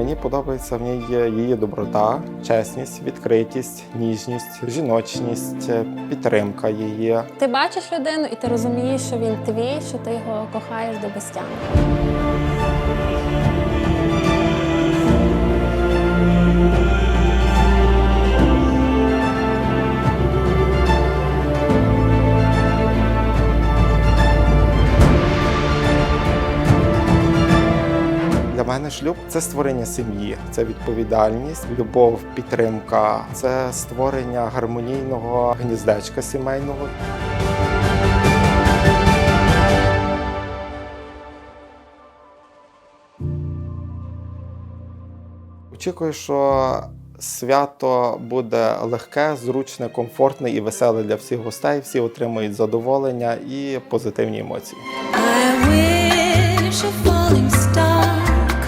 Мені подобається в ній її доброта, чесність, відкритість, ніжність, жіночність, підтримка її. Ти бачиш людину і ти розумієш, що він твій, що ти його кохаєш до безтями. Мене шлюб це створення сім'ї, це відповідальність, любов, підтримка, це створення гармонійного гніздечка сімейного. Очікую, що свято буде легке, зручне, комфортне і веселе для всіх гостей. Всі отримують задоволення і позитивні емоції. I wish a falling star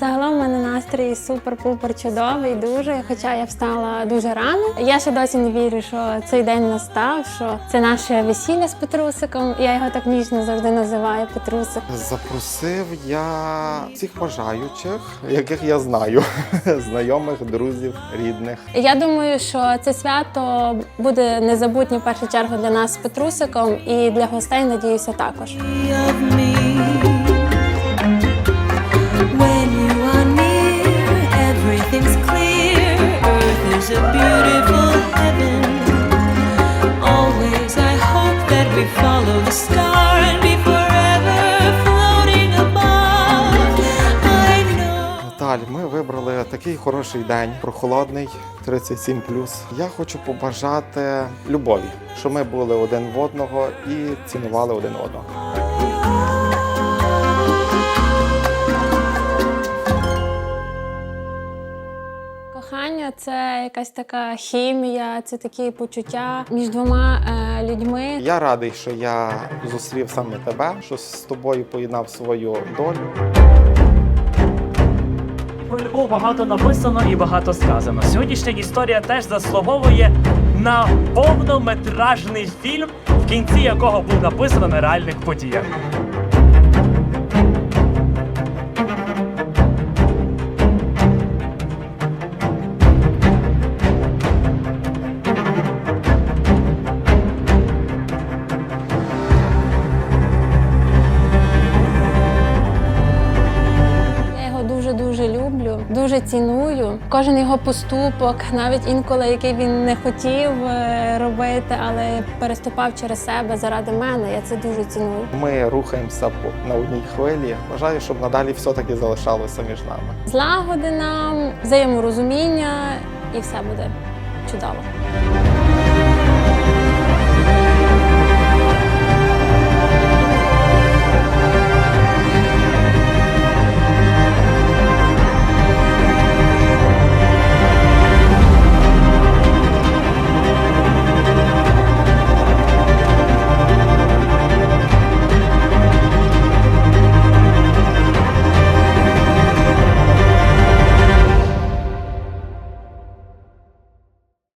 Загалом в мене настрій супер-пупер чудовий, дуже. Хоча я встала дуже рано. Я ще досі не вірю, що цей день настав, що це наше весілля з Петрусиком. Я його так ніжно завжди називаю Петрусик. Запросив я всіх бажаючих, яких я знаю, знайомих, друзів, рідних. Я думаю, що це свято буде незабутнє в першу чергу для нас з Петрусиком і для гостей, надіюся, також. Наталь, ми вибрали такий хороший день, прохолодний, 37 Я хочу побажати любові, щоб ми були один в одного і цінували один одного. Кохання це якась така хімія, це такі почуття між двома е, людьми. Я радий, що я зустрів саме тебе, що з тобою поєднав свою долю. Любов багато написано і багато сказано. Сьогоднішня історія теж заслуговує на повнометражний фільм, в кінці якого був написано на реальних подіях. Дуже ціную. Кожен його поступок, навіть інколи який він не хотів е, робити, але переступав через себе заради мене. Я це дуже ціную. Ми рухаємося на одній хвилі. Бажаю, щоб надалі все-таки залишалося між нами. Злагоди нам, взаєморозуміння, і все буде чудово.